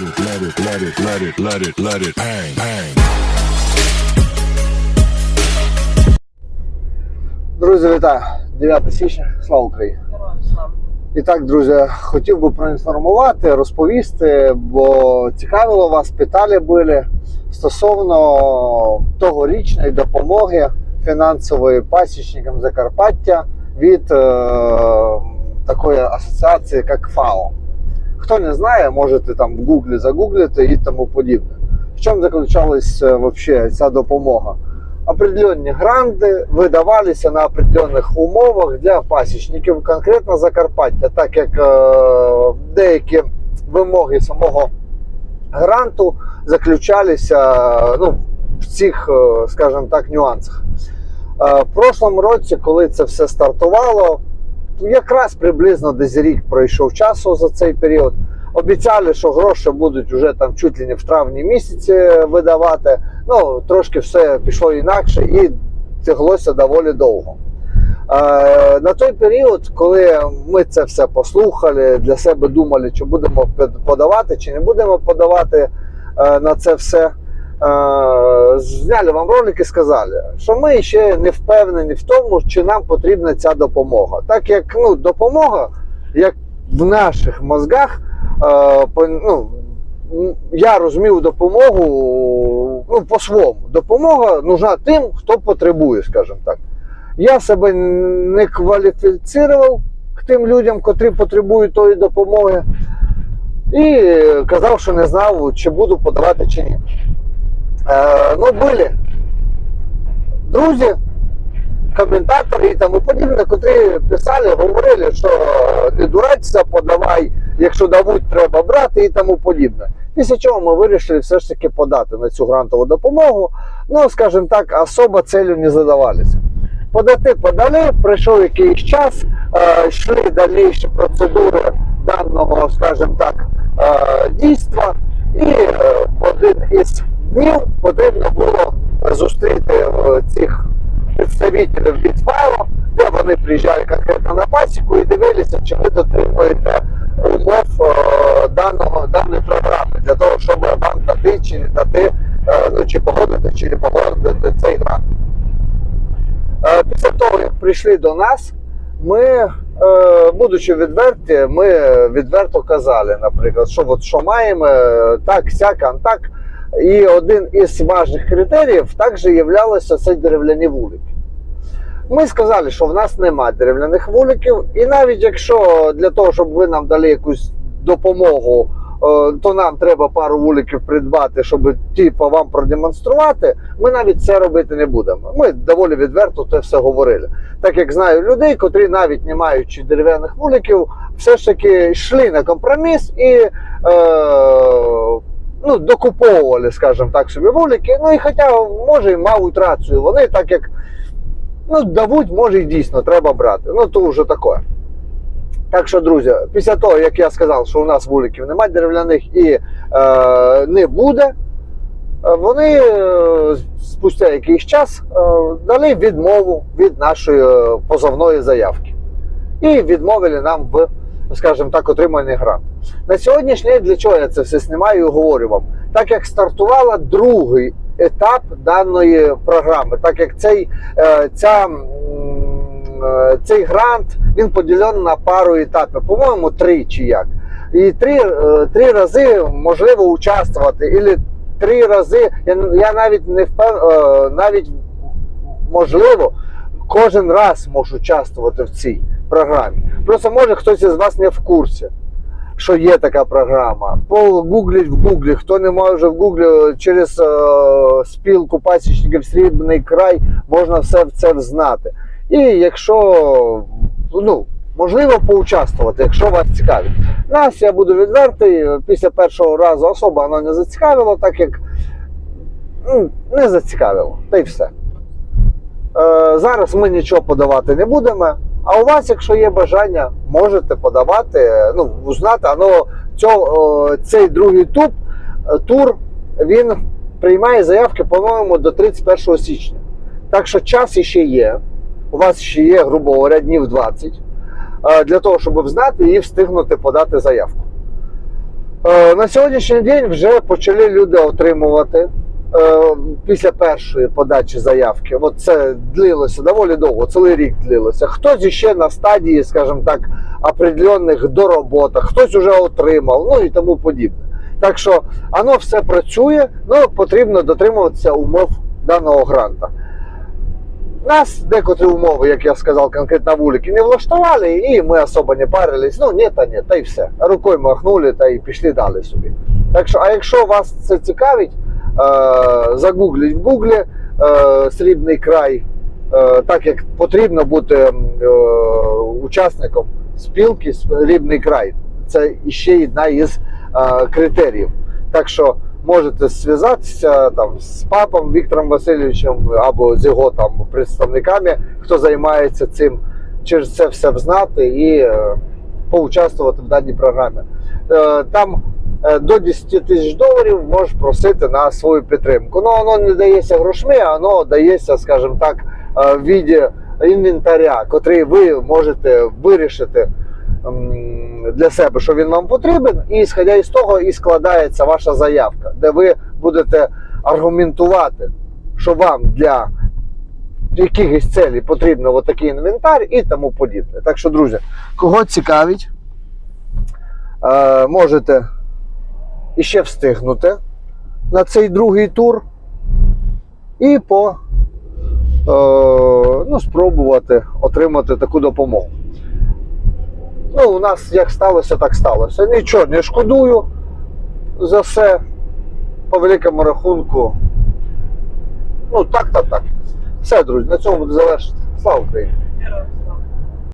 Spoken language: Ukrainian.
let it, let it, let it, let it, let it, bang, bang. Друзі, вітаю! 9 січня, слава Україні! І так, друзі, хотів би проінформувати, розповісти, бо цікавило вас, питали були стосовно тогорічної допомоги фінансової пасічникам Закарпаття від е, такої асоціації, як ФАО. Хто не знає, можете там в Гуглі загуглити і тому подібне. В чому заключалась е, вообще ця допомога? определенні гранти видавалися на определенних умовах для пасічників, конкретно Закарпаття, так як е, деякі вимоги самого гранту заключалися ну, в цих, е, скажімо так, нюансах. Е, в прошлому році, коли це все стартувало, якраз приблизно десь рік пройшов часу за цей період. Обіцяли, що гроші будуть вже там чуть ли не в травні місяці видавати. Ну, трошки все пішло інакше і тяглося доволі довго. Е, на той період, коли ми це все послухали, для себе думали, чи будемо подавати, чи не будемо подавати е, на це все, е, зняли вам ролик і сказали, що ми ще не впевнені в тому, чи нам потрібна ця допомога. Так як ну, допомога, як в наших мозгах, ну, я розумів допомогу ну, по-своєму. Допомога нужна тим, хто потребує, скажімо так. Я себе не кваліфіцирував к тим людям, котрі потребують тої допомоги, і казав, що не знав, чи буду подавати чи ні. Е, ну, були друзі, коментатори і тому подібне, котрі писали, говорили, що не дурачся, подавай, якщо дадуть, треба брати і тому подібне. Після чого ми вирішили все ж таки подати на цю грантову допомогу. Ну, скажімо так, особо целью не задавалися. Подати подали, пройшов якийсь час, е, йшли дальніші процедури даного, скажімо так, е, дійства, і е, в один із днів потрібно було зустріти цих представителів від файлу, де вони приїжджали конкретно на пасіку і дивилися, чи ви дотримуєте умов е, даного даної програми для того, щоб вам дати чи не дати, ну чи погодити, чи не погодити цей грант. Е, Після того, як прийшли до нас, ми, будучи відверті, ми відверто казали, наприклад, що от що маємо, так, сяк, антак. І один із важних критеріїв також являлося це дерев'яні вулики. Ми сказали, що в нас немає дерев'яних вуликів, і навіть якщо для того, щоб ви нам дали якусь допомогу, е, то нам треба пару вуликів придбати, щоб типу, вам продемонструвати, ми навіть це робити не будемо. Ми доволі відверто це все говорили. Так як знаю людей, котрі навіть не маючи дерев'яних вуликів, все ж таки йшли на компроміс і е, ну, докуповували, скажімо так, собі вулики. Ну і хоча, може, і мають рацію вони, так як ну, давуть, може, і дійсно треба брати. Ну, то вже таке. Так що, друзі, після того, як я сказав, що у нас вуликів немає дерев'яних і е, не буде, е, вони е, спустя якийсь час е, дали відмову від нашої е, позовної заявки. І відмовили нам в, скажімо так, отриманні грант. На сьогоднішній день для чого я це все знімаю і говорю вам? Так як стартувала другий етап даної програми, так як цей, е, ця, е, цей грант він поділений на пару етапів, по-моєму, три чи як. І три, е, три рази можливо участвувати, і три рази, я, я навіть не впев... навіть можливо, кожен раз можу участвувати в цій програмі. Просто може хтось із вас не в курсі, що є така програма. Погугліть в Гуглі. Хто не може в Гуглі через е, спілку пасічників Срібний край, можна все це взнати. І якщо ну, можливо поучаствувати, якщо вас цікавить. Нас я буду відвертий, після першого разу особа воно не зацікавило, так як ну, не зацікавило. Та й все. Е, зараз ми нічого подавати не будемо. А у вас, якщо є бажання, можете подавати, ну, узнати, ну, цього, е, цей другий тур, тур він приймає заявки, по-моєму, до 31 січня. Так що час іще є. У вас ще є, грубо говоря, днів 20 е, для того, щоб знати і встигнути подати заявку. Е, На сьогоднішній день вже почали люди отримувати е, після першої подачі заявки. От це длилося доволі довго, цілий рік длилося. Хтось ще на стадії, скажімо так, определенних дороботах, хтось вже отримав, ну і тому подібне. Так що воно все працює, ну потрібно дотримуватися умов даного гранта. Нас декотрі умови, як я сказав, конкретно вулики не влаштували, і ми особо не парились. Ну, ні, та ні, та й все. Рукою махнули та й пішли далі собі. Так що, а якщо вас це цікавить, е, загугліть в гуглі е, срібний край, е, так як потрібно бути е, учасником спілки Срібний край. Це ще одна із е, критеріїв. Так що можете зв'язатися там з папом Віктором Васильовичем або з його там представниками, хто займається цим, через це все взнати і е, поучаствувати в даній програмі. Е, там е, до 10 тисяч доларів можеш просити на свою підтримку. Ну, воно не дається грошми, а воно дається, скажімо так, е, в віді інвентаря, котрий ви можете вирішити для себе, що він вам потрібен, і сходя із того і складається ваша заявка, де ви будете аргументувати, що вам для якихось целей потрібно такий інвентар і тому подібне. Так що, друзі, кого цікавить, е, можете іще встигнути на цей другий тур і по е, ну, спробувати отримати таку допомогу. Ну, у нас як сталося, так сталося. Нічого не шкодую за все. По великому рахунку. Ну, так та так. Все, друзі, на цьому буду завершити. Слава Україні!